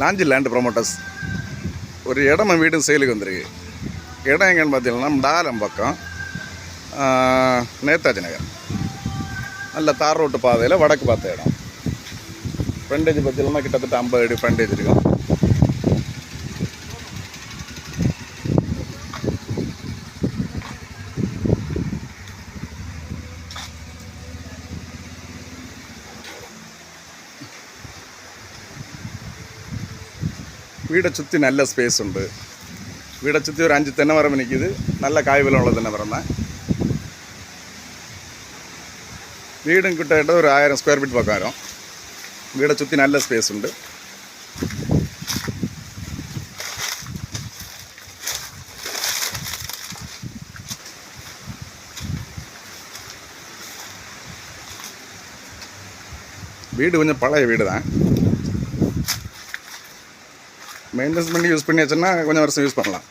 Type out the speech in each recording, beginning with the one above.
Nanji land promoters ஒரு இடம் வீடும் செயலுக்கு வந்திருக்கு. இடம் எங்கன்னு பார்த்தீங்கன்னா டாலம் பக்கம். நேதாஜி நகர். நல்ல தார் ரோட்டு பாதையில் வடக்கு பார்த்த இடம். ஃப்ரண்டேஜ் பார்த்தீங்கன்னா கிட்டத்தட்ட ஐம்பது அடி ஃப்ரண்டேஜ் இருக்கும். வீடை சுற்றி நல்ல ஸ்பேஸ் உண்டு. வீடை சுற்றி ஒரு அஞ்சு தென்னை மரம் நிற்கிது நல்ல காய்வெல்லாம் உள்ள தென்னை மரம் தான். வீடும் கிட்ட ஒரு ஆயிரம் ஸ்கொயர் ஃபீட் பக்கம் வரும். வீடை சுற்றி நல்ல ஸ்பேஸ் உண்டு. வீடு கொஞ்சம் பழைய வீடு தான் மெயின்டெனன்ஸ் பண்ணி யூஸ் பண்ணியாச்சுன்னா கொஞ்சம் வருஷம் யூஸ் பண்ணலாம்.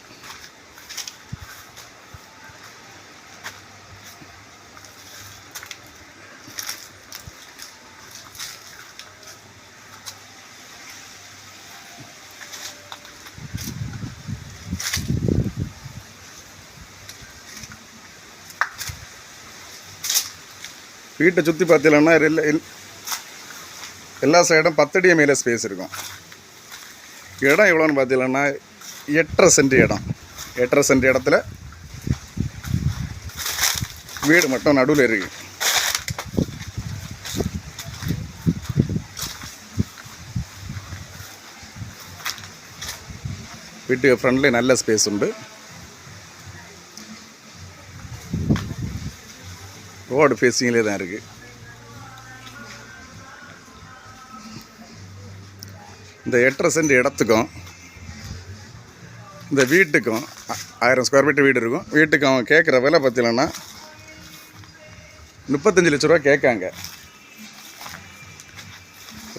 வீட்டை சுற்றி பார்த்தீங்கன்னா எல்லா- சைடும் பத்தடி மேலே ஸ்பேஸ் இருக்கும். இடம் எவ்வளோன்னு பார்த்தீங்கன்னா எட்டரை சென்ட் இடம். எட்டரை சென்ட் இடத்துல வீடு மட்டும் நடுவில் இருக்கு. வீட்டுக்கு ஃப்ரண்ட்லேயே நல்ல ஸ்பேஸ் உண்டு. ரோடு ஃபேஸிங்லேயே தான் இருக்குது இந்த எட்டரை சென்ட் இடத்துக்கும் இந்த வீட்டுக்கும் ஆயிரம் ஸ்கொயர் ஃபீட் வீடு இருக்கும். வீட்டுக்கு அவன் கேட்குற விலை பார்த்தீங்கன்னா முப்பத்தஞ்சு லட்ச ரூபா கேட்காங்க.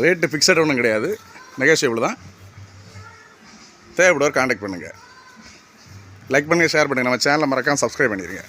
ரேட்டு ஃபிக்ஸட் ஒன்றும் கிடையாது. நெகோஷியபிள் தான். தேவைப்படுவார் காண்டாக்ட் பண்ணுங்கள் லைக் பண்ணுங்கள் ஷேர் பண்ணுங்கள் நம்ம சேனலை மறக்காமல் சப்ஸ்கிரைப் பண்ணிடுங்க